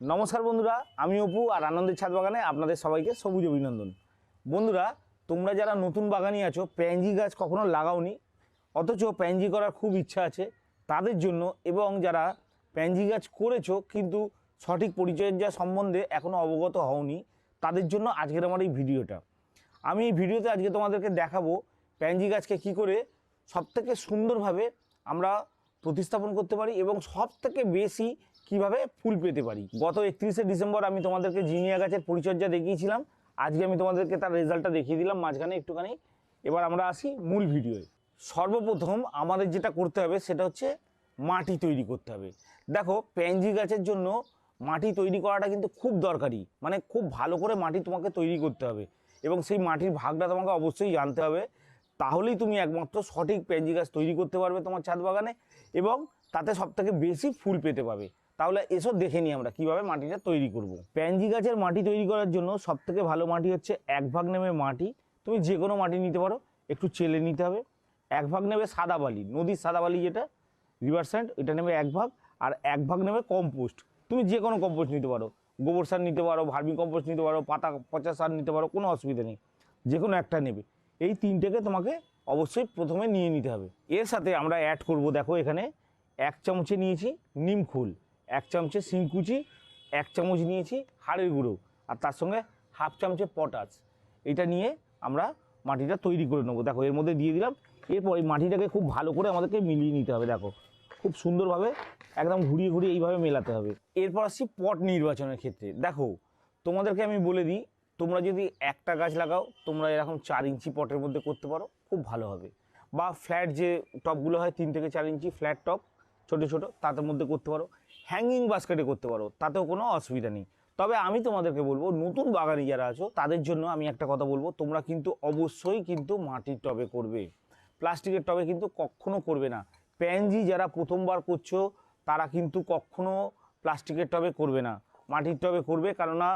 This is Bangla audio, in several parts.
নমস্কার বন্ধুরা, আমি অপু আর আনন্দের ছাদ বাগানে আপনাদের সবাইকে সবুজ অভিনন্দন। বন্ধুরা, তোমরা যারা নতুন বাগানি আছো প্যাঞ্জি গাছ কখনো লাগাওনি? অথচ প্যাঞ্জি করার খুব ইচ্ছা আছে তাদের জন্য এবং যারা প্যাঞ্জি গাছ করেছ কিন্তু সঠিক পরিচর্যা সম্বন্ধে এখনও অবগত হওনি, তাদের জন্য আজকের আমার এই ভিডিওটা। আমি এই ভিডিওতে আজকে তোমাদেরকে দেখাবো প্যাঞ্জি গাছকে কী করে সবথেকে সুন্দরভাবে আমরা প্রতিস্থাপন করতে পারি এবং সবথেকে বেশি কীভাবে ফুল পেতে পারি? গত একত্রিশে ডিসেম্বর আমি তোমাদেরকে জিনিয়া গাছের পরিচর্যা দেখিয়েছিলাম। আজকে আমি তোমাদেরকে তার রেজাল্টটা দেখিয়ে দিলাম মাঝখানে একটুখানি। এবার আমরা আসি মূল ভিডিওয়ে। সর্বপ্রথম আমাদের যেটা করতে হবে সেটা হচ্ছে মাটি তৈরি করতে হবে। দেখো প্যাঞ্জি গাছের জন্য মাটি তৈরি করাটা কিন্তু খুব দরকারি। মানে খুব ভালো করে মাটি তোমাকে তৈরি করতে হবে। এবং সেই মাটির ভাগটা তোমাকে অবশ্যই জানতে হবে। তাহলেই তুমি একমাত্র সঠিক প্যাঞ্জি গাছ তৈরি করতে পারবে তোমার ছাদ বাগানে এবং তাতে সবথেকে বেশি ফুল পেতে পাবে। তাহলে এসব দেখে নিই আমরা কীভাবে মাটিটা তৈরি করব। প্যাঞ্জি গাছের মাটি তৈরি করার জন্য সবথেকে ভালো মাটি হচ্ছে এক ভাগ নেবে মাটি। তুমি যে কোনো মাটি নিতে পারো, একটু চেলে নিতে হবে। এক ভাগ নেবে সাদা বালি, নদীর সাদা বালি যেটা রিভার স্যান্ড এটা নেবে এক ভাগ আর এক ভাগ নেবে কম্পোস্ট তুমি যে কোনো কম্পোস্ট নিতে পারো, গোবর সার নিতে পারো, ভার্মি কম্পোস্ট নিতে পারো, পাতা, পচা সার নিতে পারো, কোনো অসুবিধা নেই। যে কোনো একটা নেবে। এই তিনটেকে তোমাকে অবশ্যই প্রথমে নিয়ে নিতে হবে। এর সাথে আমরা অ্যাড করব, দেখো এখানে এক চামচে নিয়েছি নিমখোল এক চামচে শিংকুচি এক চামচ নিয়েছি হাড়ের গুঁড়ো আর তার সঙ্গে হাফ চামচে পটাশ। এটা নিয়ে আমরা মাটিটা তৈরি করে নেব। দেখো, এর মধ্যে দিয়ে দিলাম। এরপর এই মাটিটাকে খুব ভালো করে আমাদেরকে মিলিয়ে নিতে হবে। দেখো, খুব সুন্দরভাবে একদম ঘুরিয়ে ঘুরিয়ে এইভাবে মেলাতে হবে। এরপর আসছি পট নির্বাচনের ক্ষেত্রে। দেখো, তোমাদেরকে আমি বলে দিই, তোমরা যদি একটা গাছ লাগাও, তোমরা এরকম চার ইঞ্চি পটের মধ্যে করতে পারো, খুব ভালো হবে। বা ফ্ল্যাট যে টপগুলো হয়, তিন থেকে চার ইঞ্চি ফ্ল্যাট টপ, ছোটো ছোটো, তাদের মধ্যে করতে পারো। হ্যাঙ্গিং বাস্কেটে করতে পারো, তাতেও কোনো অসুবিধা নেই। তবে আমি তোমাদেরকে বলব, নতুন বাগানি যারা আছো, তাদের জন্য আমি একটা কথা বলব, তোমরা কিন্তু অবশ্যই কিন্তু মাটির টবে করবে। প্লাস্টিকের টবে কিন্তু কখনো করবে না। প্যানজি যারা প্রথমবার করছ, তারা কিন্তু কখনো প্লাস্টিকের টবে করবে না। মাটির টবে করবে কেননা,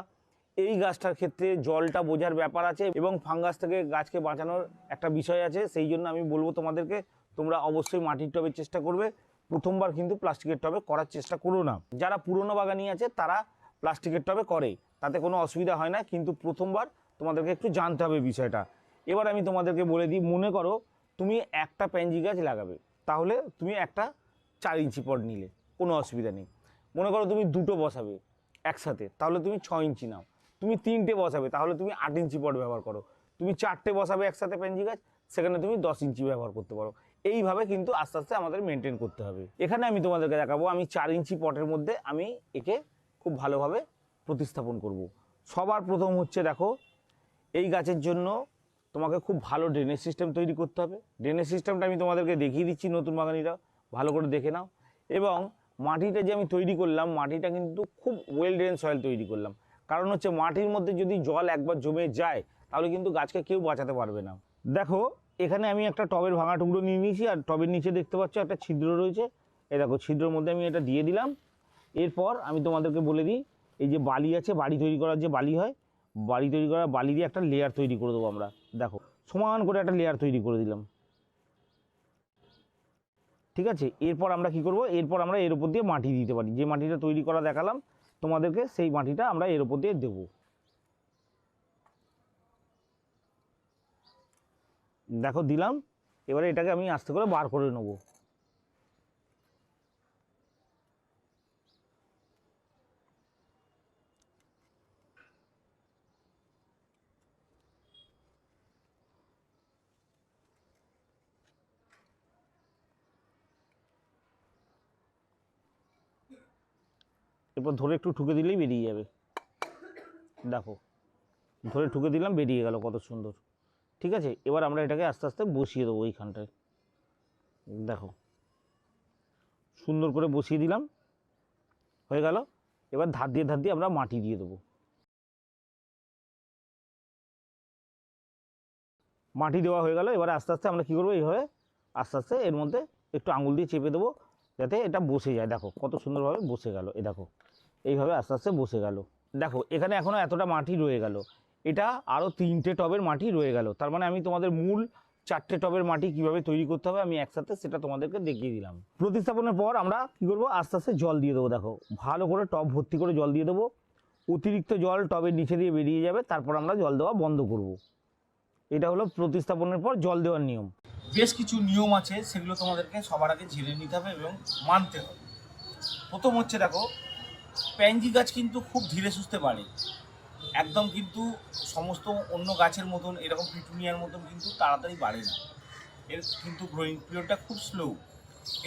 এই গাছটার ক্ষেত্রে জলটা বোঝার ব্যাপার আছে এবং ফাঙ্গাস থেকে গাছকে বাঁচানোর একটা বিষয় আছে, সেই জন্য আমি বলব তোমাদেরকে, তোমরা অবশ্যই মাটির টবের চেষ্টা করবে। প্রথমবার কিন্তু প্লাস্টিকের টবে করার চেষ্টা করো না। যারা পুরনো বাগানি আছে, তারা প্লাস্টিকের টবে করে। তাতে কোনো অসুবিধা হয় না, কিন্তু প্রথমবার তোমাদেরকে একটু জানতে হবে বিষয়টা। এবার আমি তোমাদেরকে বলে দিই, মনে করো তুমি একটা প্যাঞ্জি গাছ লাগাবে, তাহলে তুমি একটা চার ইঞ্চি পট নিলে, কোনো অসুবিধা নেই। মনে করো তুমি দুটো বসাবে একসাথে, তাহলে তুমি ছ ইঞ্চি নাও। তুমি তিনটে বসাবে, তাহলে তুমি আট ইঞ্চি পট ব্যবহার করো। তুমি চারটে বসাবে একসাথে প্যাঞ্জি গাছ, সেখানে তুমি দশ ইঞ্চি ব্যবহার করতে পারো। এইভাবে কিন্তু আস্তে আস্তে আমাদের মেনটেন করতে হবে। এখানে আমি তোমাদেরকে দেখাবো, আমি চার ইঞ্চি পটের মধ্যে আমি একে খুব ভালোভাবে প্রতিস্থাপন করব। সবার প্রথম হচ্ছে দেখো, এই গাছের জন্য তোমাকে খুব ভালো ড্রেনেজ সিস্টেম তৈরি করতে হবে। ড্রেনেজ সিস্টেমটা আমি তোমাদেরকে দেখিয়ে দিচ্ছি নতুন বাগানিরা, ভালো করে দেখে নাও। এবং মাটিটা যে আমি তৈরি করলাম, মাটিটা কিন্তু খুব ওয়েল ড্রেন সয়েল তৈরি করলাম। কারণ হচ্ছে মাটির মধ্যে যদি জল একবার জমে যায়, তাহলে কিন্তু গাছকে কেউ বাঁচাতে পারবে না। দেখো এখানে আমি একটা টবের ভাঙা টুকরো নিয়ে নিয়েছি, আর টবের নিচে দেখতে পাচ্ছ একটা ছিদ্র রয়েছে। এ দেখো, ছিদ্রর মধ্যে আমি এটা দিয়ে দিলাম। এরপর আমি তোমাদেরকে বলে দিই, এই যে বালি আছে বাড়ি তৈরি করার যে বালি হয় বাড়ি তৈরি করার বালি দিয়ে একটা লেয়ার তৈরি করে দেবো আমরা। দেখো, সমান করে একটা লেয়ার তৈরি করে দিলাম। ঠিক আছে? এরপর আমরা কি করব? এরপর আমরা এর উপর দিয়ে মাটি দিতে পারি। যে মাটিটা তৈরি করা দেখালাম, তোমাদেরকে সেই মাটিটা আমরা এর উপর দিয়ে দেবো। দেখো দিলাম, এবারে এটাকে আমি আস্তে করে বার করে নেব। এরপর ধরে একটু ঠুকে দিলেই বেরিয়ে যাবে। দেখো, ধরে ঠুকে দিলাম, বেরিয়ে গেল কত সুন্দর। ঠিক আছে? এবার আমরা এটাকে আস্তে আস্তে বসিয়ে দেবো এইখানটায়। দেখো। সুন্দর করে বসিয়ে দিলাম। হয়ে গেল। এবার ধার দিয়ে ধার দিয়ে আমরা মাটি দিয়ে দেবো। মাটি দেওয়া হয়ে গেল। এবার আস্তে আস্তে আমরা কী করব? এইভাবে আস্তে আস্তে এর মধ্যে একটু আঙুল দিয়ে চেপে দেবো, যাতে এটা বসে যায়। দেখো, কত সুন্দরভাবে বসে গেল। এ দেখো, এইভাবে আস্তে আস্তে বসে গেল। দেখো, এখানে এখনও এতটা মাটি রয়ে গেল। এটা আরও তিনটে টবের মাটি রয়ে গেল। তার মানে আমি তোমাদের মূল চারটে টবের মাটি কীভাবে তৈরি করতে হবে আমি একসাথে সেটা তোমাদেরকে দেখিয়ে দিলাম। প্রতিস্থাপনের পর আমরা কি করব? আস্তে আস্তে জল দিয়ে দেবো, দেখো। ভালো করে টব ভর্তি করে জল দিয়ে দেবো। অতিরিক্ত জল টবের নিচে দিয়ে বেরিয়ে যাবে, তারপর আমরা জল দেওয়া বন্ধ করব। এটা হলো প্রতিস্থাপনের পর জল দেওয়ার নিয়ম। বেশ কিছু নিয়ম আছে, সেগুলো তোমাদেরকে সবার আগে ঝেড়ে নিতে হবে এবং মানতে হবে। প্রথম হচ্ছে, দেখো প্যানজি গাছ কিন্তু খুব ধীরে সুস্থে বাড়ে। একদম কিন্তু সমস্ত অন্য গাছের মতন, এরকম পিটুনিয়ার মতন কিন্তু তাড়াতাড়ি বাড়ে না। এর কিন্তু গ্রোয়িং পিরিয়ডটা খুব স্লো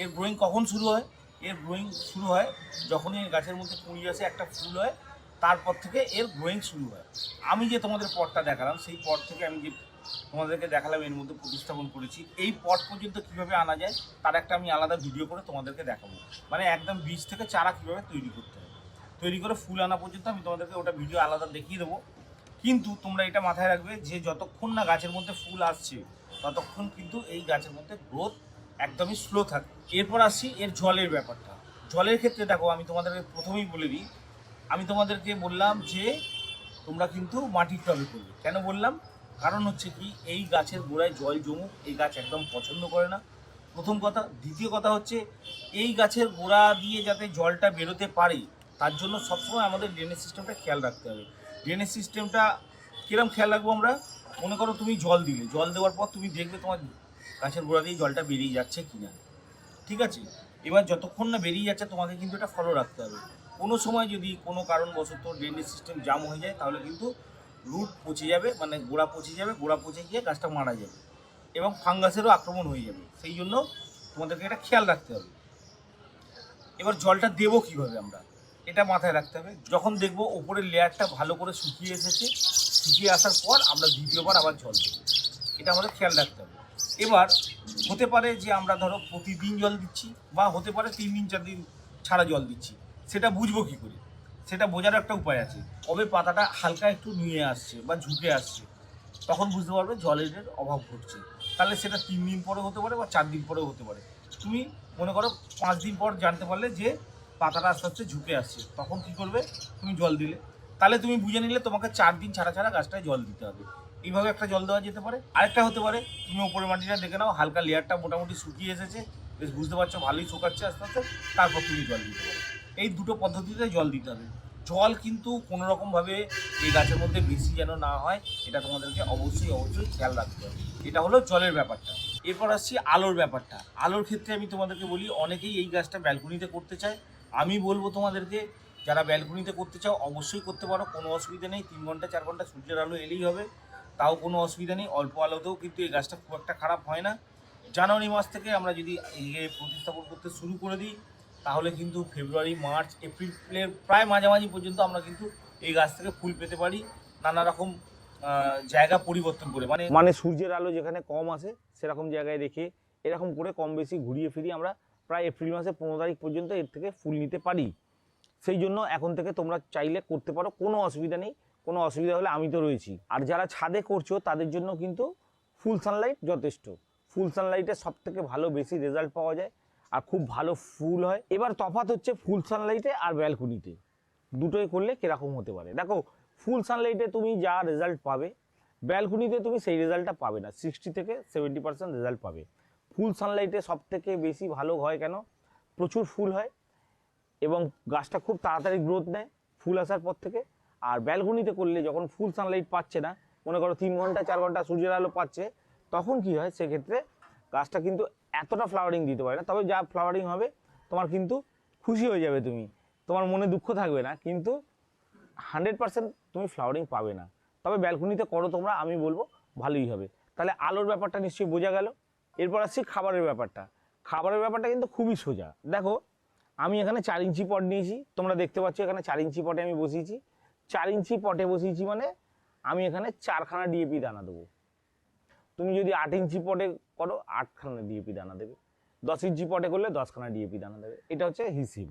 এর গ্রোয়িং কখন শুরু হয়? এর গ্রোয়িং শুরু হয় যখনই এর গাছের মধ্যে কুঁড়ি আসে, একটা ফুল হয়, তারপর থেকে এর গ্রোয়িং শুরু হয়। আমি যে তোমাদের পটটা দেখালাম, সেই পট থেকে আমি যে তোমাদেরকে দেখালাম, এর মধ্যে প্রতিস্থাপন করেছি। এই পট পর্যন্ত কীভাবে আনা যায়, তার একটা আমি আলাদা ভিডিও করে তোমাদেরকে দেখাবো। মানে একদম বীজ থেকে চারা কীভাবে তৈরি করতে হয়। তৈরি করে ফুল আনা পর্যন্ত আমি তোমাদেরকে ওটা ভিডিও আলাদা দেখিয়ে দেবো। কিন্তু তোমরা এটা মাথায় রাখবে যে যতক্ষণ না গাছের মধ্যে ফুল আসছে, ততক্ষণ কিন্তু এই গাছের মধ্যে গ্রোথ একদমই স্লো থাকে। এরপর আসছি এর জলের ব্যাপারটা। জলের ক্ষেত্রে দেখো, আমি তোমাদেরকে প্রথমেই বলে দিই, আমি তোমাদেরকে বললাম যে তোমরা কিন্তু মাটির টবে করবে কেন বললাম? কারণ হচ্ছে কি, এই গাছের গোড়ায় জল জমুক, এই গাছ একদম পছন্দ করে না। প্রথম কথা। দ্বিতীয় কথা হচ্ছে, এই গাছের গোড়া দিয়ে যাতে জলটা বেরোতে পারে তার জন্য সবসময় আমাদের ড্রেনেজ সিস্টেমটা খেয়াল রাখতে হবে। ড্রেনেজ সিস্টেমটা কিরম খেয়াল রাখব আমরা? মনে করো তুমি জল দিলে, জল দেওয়ার পর তুমি দেখবে তোমার গাছের গোড়া দিয়ে জলটা বেরিয়ে যাচ্ছে কি না ঠিক আছে? এবার যতক্ষণ না বেরিয়ে যাচ্ছে তোমাকে কিন্তু এটা ফলো রাখতে হবে। কোনো সময় যদি কোনো কারণবশত ড্রেনেজ সিস্টেম জাম হয়ে যায়, তাহলে কিন্তু রুট পচে যাবে মানে গোড়া পচে যাবে, গোড়া পচে গিয়ে গাছটা মারা যাবে এবং ফাঙ্গাসেরও আক্রমণ হয়ে যাবে। সেই জন্য তোমাদেরকে এটা খেয়াল রাখতে হবে। এবার জলটা দেবো কীভাবে আমরা? এটা মাথায় রাখতে হবে। যখন দেখব ওপরের লেয়ারটা ভালো করে শুকিয়ে এসেছে, শুকিয়ে আসার পর আমরা দ্বিতীয়বার আবার জল দেবো। এটা আমাদের খেয়াল রাখতে হবে। এবার হতে পারে যে আমরা ধরো প্রতিদিন জল দিচ্ছি বা হতে পারে তিন দিন, চার দিন ছাড়া জল দিচ্ছি। সেটা বুঝব কী করে? সেটা বোঝার একটা উপায় আছে। কবে পাতাটা হালকা একটু নিয়ে আসছে বা ঝুঁকে আসছে, তখন বুঝতে পারবে জলের অভাব ঘটছে। তাহলে সেটা তিন দিন পরে হতে পারে বা চার দিন পরেও হতে পারে। তুমি মনে করো পাঁচ দিন পর জানতে পারলে যে পাতাটা আস্তে আস্তে ঝুঁকে আসছে। তখন কি করবে? তুমি জল দিলে। তাহলে তুমি বুঝে নিলে তোমাকে চার দিন ছাড়া ছাড়া গাছটায় জল দিতে হবে। এইভাবে একটা জল দেওয়া যেতে পারে। আরেকটা হতে পারে, তুমি ওপরের মাটিটা দেখে নাও, হালকা লেয়ারটা মোটামুটি শুকিয়ে এসেছে। বেশ, বুঝতে পারছ, ভালোই শুকাচ্ছে আস্তে আস্তে। তারপর তুমি জল দিতে পারো। এই দুটো পদ্ধতিতে জল দিতে হবে। জল কিন্তু কোনো রকমভাবে এই গাছের মধ্যে বেশি যেন না হয়, এটা তোমাদেরকে অবশ্যই অবশ্যই খেয়াল রাখতে হবে। এটা হলো জলের ব্যাপারটা। এরপর আসছি আলোর ব্যাপারটা। আলোর ক্ষেত্রে আমি তোমাদেরকে বলি, অনেকেই এই গাছটা ব্যালকনিতে করতে চায়। আমি বলব তোমাদেরকে, যারা ব্যালকনিতে করতে চাও, অবশ্যই করতে পারো। কোনো অসুবিধা নেই, তিন ঘণ্টা, চার ঘণ্টা সূর্যের আলো এলেই হবে। তাও কোনো অসুবিধা নেই, অল্প আলোতেও কিন্তু এই গাছটা খুব একটা খারাপ হয় না। জানুয়ারি মাস থেকে আমরা যদি এই প্রতিস্থাপন করতে শুরু করে দিই, তাহলে কিন্তু ফেব্রুয়ারি, মার্চ, এপ্রিলের প্রায় মাঝামাঝি পর্যন্ত আমরা কিন্তু এই গাছ থেকে ফুল পেতে পারি। নানা রকম জায়গা পরিবর্তন করে। মানে মানে সূর্যের আলো যেখানে কম আসে, সেরকম জায়গায় রেখে এরকম করে কম বেশি ঘুরিয়ে ফিরিয়ে আমরা প্রায় এপ্রিল মাসের পনেরো তারিখ পর্যন্ত এর থেকে ফুল নিতে পারি। সেই জন্য এখন থেকে তোমরা চাইলে করতে পারো, কোনো অসুবিধা নেই। কোনো অসুবিধা হলে আমি তো রয়েছি। আর যারা ছাদে করছ, তাদের জন্য কিন্তু ফুল সানলাইট যথেষ্ট। ফুল সানলাইটে সব থেকে ভালো বেশি রেজাল্ট পাওয়া যায় আর খুব ভালো ফুল হয়। এবার তফাৎ হচ্ছে ফুল সানলাইটে আর ব্যালকনিতে। দুটোই করলে কীরকম হতে পারে? দেখো, ফুল সানলাইটে তুমি যা রেজাল্ট পাবে, ব্যালকনিতে তুমি সেই রেজাল্টটা পাবে না। সিক্সটি থেকে সেভেন্টি পার্সেন্ট রেজাল্ট পাবে। ফুল সানলাইটে সব থেকে বেশি ভালো হয় কেন? প্রচুর ফুল হয় এবং গাছটা খুব তাড়াতাড়ি গ্রোথ নেয় ফুল আসার পর থেকে। আর ব্যালকনিতে করলে যখন ফুল সানলাইট পাচ্ছে না, মনে করো তিন ঘণ্টা, চার ঘণ্টা সূর্যের আলো পাচ্ছে, তখন কি হয়? সেক্ষেত্রে গাছটা কিন্তু এতটা ফ্লাওয়ারিং দিতে পারে না। তবে যা ফ্লাওয়ারিং হবে, তোমার কিন্তু খুশি হয়ে যাবে তুমি। তোমার মনে দুঃখ থাকবে না, কিন্তু হান্ড্রেড পার্সেন্ট তুমি ফ্লাওয়ারিং পাবে না। তবে ব্যালকনিতে করো তোমরা, আমি বলব ভালোই হবে। তাহলে আলোর ব্যাপারটা নিশ্চয়ই বোঝা গেল। এরপর আসছি খাবারের ব্যাপারটা। খাবারের ব্যাপারটা কিন্তু খুবই সোজা। দেখো, আমি এখানে চার ইঞ্চি পট নিয়েছি। তোমরা দেখতে পাচ্ছ এখানে চার ইঞ্চি পটে আমি বসিয়েছি। চার ইঞ্চি পটে বসিয়েছি মানে আমি এখানে চারখানা ডিএপি দানা দেবো। তুমি যদি আট ইঞ্চি পটে করো, আটখানা ডিএপি দানা দেবে। দশ ইঞ্চি পটে করলে দশখানা ডিএপি দানা দেবে। এটা হচ্ছে হিসিব।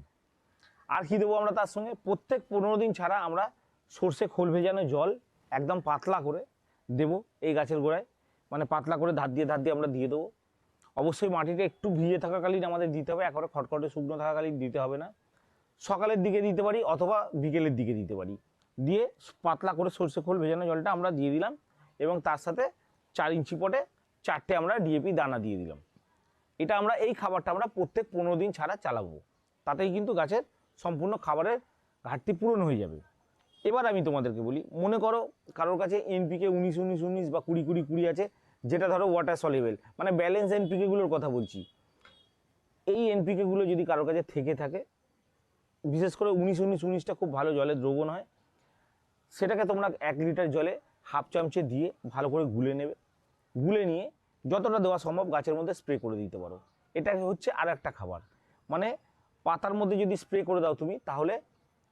আর কি দেবো আমরা তার সঙ্গে? প্রত্যেক পনেরো দিন ছাড়া আমরা সর্ষে খোল ভেজানো জল একদম পাতলা করে দেবো এই গাছের গোড়ায়। মানে পাতলা করে ধার দিয়ে ধার দিয়ে আমরা দিয়ে দেবো। অবশ্যই মাটিটা একটু ভিজে থাকাকালীন আমাদের দিতে হবে একবারে খটখটে শুকনো থাকাকালীন দিতে হবে না। সকালের দিকে দিতে পারি অথবা বিকেলের দিকে দিতে পারি। দিয়ে পাতলা করে সর্ষে খোল ভেজানো জলটা আমরা দিয়ে দিলাম এবং তার সাথে চার ইঞ্চি পটে চারটে আমরা ডিএপি দানা দিয়ে দিলাম। এটা আমরা, এই খাবারটা আমরা প্রত্যেক পনেরো দিন ছাড়া চালাবো। তাতেই কিন্তু গাছের সম্পূর্ণ খাবারের ঘাটতি পূরণ হয়ে যাবে। এবার আমি তোমাদেরকে বলি, মনে করো কারোর কাছে এনপিকে উনিশ উনিশ উনিশ বা কুড়ি কুড়ি কুড়ি আছে যেটা ধরো ওয়াটার সলিবেল মানে ব্যালেন্স এনপিকেগুলোর কথা বলছি। এই এনপিকেগুলো যদি কারোর কাছে থেকে থাকে, বিশেষ করে উনিশ উনিশ, উনিশটা খুব ভালো জলে দ্রবণ হয়, সেটাকে তোমরা এক লিটার জলে হাফ চামচে দিয়ে ভালো করে গুলে নেবে। গুলে নিয়ে যতটা দেওয়া সম্ভব গাছের মধ্যে স্প্রে করে দিতে পারো। এটা হচ্ছে আর একটা খাবার। মানে পাতার মধ্যে যদি স্প্রে করে দাও তুমি, তাহলে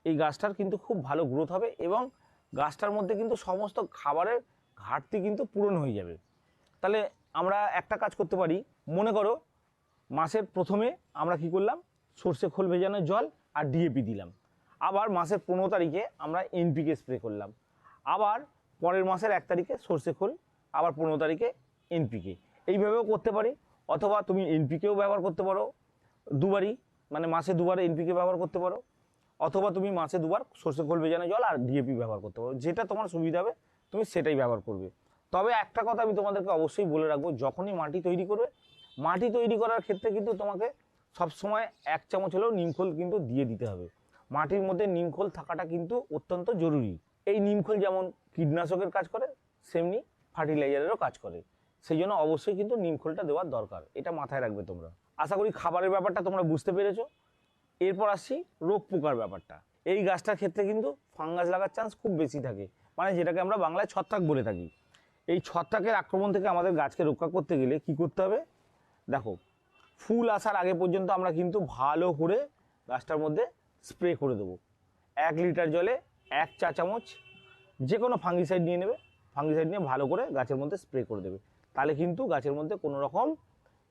এই গাছটার কিন্তু খুব ভালো গ্রোথ হবে এবং গাছটার মধ্যে কিন্তু সমস্ত খাবারের ঘাটতি কিন্তু পূরণ হয়ে যাবে। তাহলে আমরা একটা কাজ করতে পারি। মনে করো, মাসের প্রথমে আমরা কি করলাম? সর্ষে খোল ভেজানো জল আর ডিএপি দিলাম। আবার মাসের পনেরো তারিখে আমরা এনপিকে স্প্রে করলাম। আবার পরের মাসের এক তারিখে সর্ষে খোল, আবার পনেরো তারিখে এনপিকে এইভাবেও করতে পারি, অথবা তুমি এনপিকেও ব্যবহার করতে পারো। দুবারই মানে মাসে দুবার এনপিকে ব্যবহার করতে পারো। অথবা তুমি মাসে দুবার সর্ষে খোল ভেজানো জল আর ডিএপি ব্যবহার করতে পারো। যেটা তোমার সুবিধা হবে, তুমি সেটাই ব্যবহার করবে। তবে একটা কথা আমি তোমাদেরকে অবশ্যই বলে রাখব, যখনই মাটি তৈরি করবে, মাটি তৈরি করার ক্ষেত্রে কিন্তু তোমাকে সবসময় এক চামচ হলেও নিমখোল কিন্তু দিয়ে দিতে হবে। মাটির মধ্যে নিমখোল থাকাটা কিন্তু অত্যন্ত জরুরি। এই নিমখোল যেমন কীটনাশকের কাজ করে, সেমনি ফার্টিলাইজারেরও কাজ করে। সেই জন্য অবশ্যই কিন্তু নিমখোলটা দেওয়ার দরকার, এটা মাথায় রাখবে তোমরা। আশা করি খাবারের ব্যাপারটা তোমরা বুঝতে পেরেছ। এরপর আসছি রোগ পোকার ব্যাপারটা। এই গাছটার ক্ষেত্রে কিন্তু ফাঙ্গাস লাগার চান্স খুব বেশি থাকে। মানে যেটাকে আমরা বাংলায় ছত্রাক বলে থাকি। এই ছত্রাকের আক্রমণ থেকে আমাদের গাছকে রক্ষা করতে গেলে কি করতে হবে? দেখো, ফুল আসার আগে পর্যন্ত আমরা কিন্তু ভালো করে গাছটার মধ্যে স্প্রে করে দেবো। এক লিটার জলে এক চা চামচ যে কোনো ফাঙ্গিসাইড নিয়ে নেবে। ফাঙ্গিসাইড নিয়ে ভালো করে গাছের মধ্যে স্প্রে করে দেবে। তাহলে কিন্তু গাছের মধ্যে কোনো রকম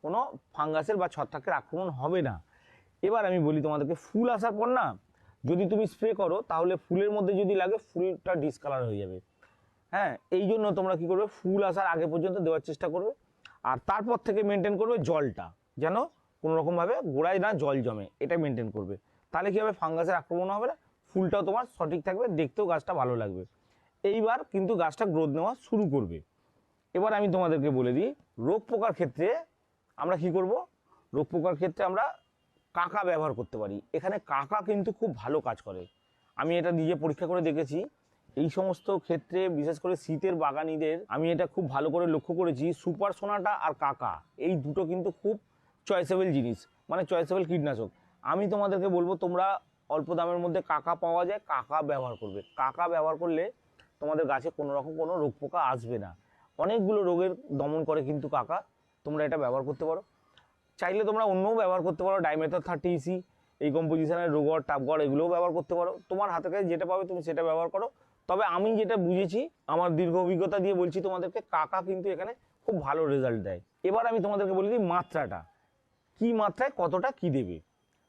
কোনো ফাঙ্গাসের বা ছত্রাকের আক্রমণ হবে না। এবার আমি বলি তোমাদেরকে, ফুল আসার পর না, যদি তুমি স্প্রে করো, তাহলে ফুলের মধ্যে যদি লাগে, ফুলটা ডিসকালার হয়ে যাবে। হ্যাঁ এই জন্য তোমরা কি করবে? ফুল আসার আগে পর্যন্ত দেওয়ার চেষ্টা করবে। আর তারপর থেকে মেনটেন করবে জলটা। যেন কোনো রকমভাবে গোড়ায় না জল জমে, এটা মেনটেন করবে। তাহলে কী হবে? ফাঙ্গাসের আক্রমণ হবে না। ফুলটাও তোমার সঠিক থাকবে, দেখতেও গাছটা ভালো লাগবে। এইবার কিন্তু গাছটা গ্রোথ নেওয়া শুরু করবে। এবার আমি তোমাদেরকে বলে দিই, রোগ পোকার ক্ষেত্রে আমরা কি করব? রোগ পোকার ক্ষেত্রে আমরা কাকা ব্যবহার করতে পারি। এখানে কাকা কিন্তু খুব ভালো কাজ করে। আমি এটা নিজে পরীক্ষা করে দেখেছি। এই সমস্ত ক্ষেত্রে, বিশেষ করে শীতের বাগানিদের, আমি এটা খুব ভালো করে লক্ষ্য করেছি, সুপার সোনাটা আর কাকা, এই দুটো কিন্তু খুব চয়েসেবল জিনিস মানে চয়েসেবল কীটনাশক। আমি তোমাদেরকে বলব, তোমরা অল্প দামের মধ্যে কাকা পাওয়া যায়, কাকা ব্যবহার করবে। কাকা ব্যবহার করলে তোমাদের গাছে কোনো রকম কোনো রোগ পোকা আসবে না। অনেকগুলো রোগের দমন করে কিন্তু কাকা, তোমরা এটা ব্যবহার করতে পারো। চাইলে তোমরা অন্যও ব্যবহার করতে পারো ডাইমেথার থার্টি ইসি এই কম্পোজিশনের রোগর, টাপগড়, এগুলোও ব্যবহার করতে পারো। তোমার হাতে কাছে যেটা পাবে, তুমি সেটা ব্যবহার করো। তবে আমি যেটা বুঝেছি, আমার দীর্ঘ অভিজ্ঞতা দিয়ে বলছি তোমাদেরকে, কাকা কিন্তু এখানে খুব ভালো রেজাল্ট দেয়। এবার আমি তোমাদেরকে বলে দিই মাত্রাটা। কি মাত্রায়, কতটা, কি দেবে?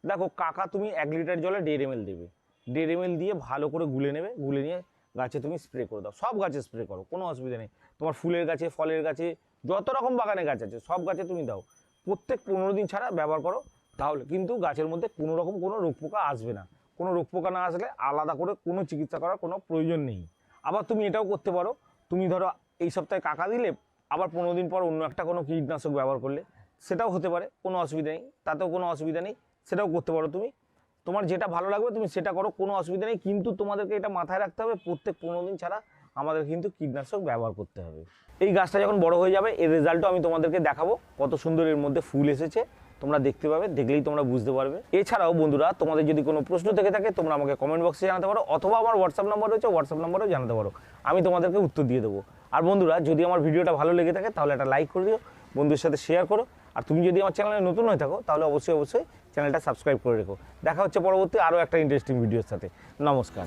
দেখো, কাকা তুমি এক লিটার জলে দেড় এম দেবে। দেড় এম দিয়ে ভালো করে গুলে নেবে, গুলে নিয়ে গাছে তুমি স্প্রে করে দাও। সব গাছে স্প্রে করো, কোনো অসুবিধা নেই। তোমার ফুলের গাছে, ফলের গাছে, যত রকম বাগানে গাছ আছে, সব গাছে তুমি দাও। প্রত্যেক পনেরো দিন ছাড়া ব্যবহার করো, তাহলে কিন্তু গাছের মধ্যে কোনো রকম কোনো রোগ পোকা আসবে না। কোনো রোগ পোকা না আসলে আলাদা করে কোনো চিকিৎসা করার কোনো প্রয়োজন নেই। আবার তুমি এটাও করতে পারো। তুমি ধরো এই সপ্তাহে কাকা দিলে, আবার পনেরো দিন পর অন্য একটা কোনো কীটনাশক ব্যবহার করলে, সেটাও হতে পারে, কোনো অসুবিধা নেই, তাতেও কোনো অসুবিধা নেই, সেটাও করতে পারো তুমি। তোমার যেটা ভালো লাগবে তুমি সেটা করো, কোনো অসুবিধা নেই, কিন্তু তোমাদেরকে এটা মাথায় রাখতে হবে, প্রত্যেক পনেরো দিন ছাড়া আমাদের কিন্তু কীটনাশক ব্যবহার করতে হবে। এই গাছটা যখন বড় হয়ে যাবে, এর রেজাল্টও আমি তোমাদেরকে দেখাবো, কত সুন্দর এর মধ্যে ফুল এসেছে। তোমরা দেখতে পাবে, দেখলেই তোমরা বুঝতে পারবে। এছাড়াও বন্ধুরা, তোমাদের যদি কোনো প্রশ্ন থেকে থাকে, তোমরা আমাকে কমেন্ট বক্সে জানাতে পারো, অথবা আমার হোয়াটসঅ্যাপ নাম্বার রয়েছে হোয়াটসঅ্যাপ নাম্বারেও জানাতে পারো। আমি তোমাদেরকে উত্তর দিয়ে দেবো। আর বন্ধুরা, যদি আমার ভিডিওটা ভালো লেগে থাকে, তাহলে একটা লাইক করে দিও, বন্ধুদের সাথে শেয়ার করো। আর তুমি যদি আমার চ্যানেলে নতুন হয়ে থাকো, তাহলে অবশ্যই অবশ্যই চ্যানেলটা সাবস্ক্রাইব করে রেখো। দেখা হচ্ছে পরবর্তী আরও একটা ইন্টারেস্টিং ভিডিওর সাথে। নমস্কার।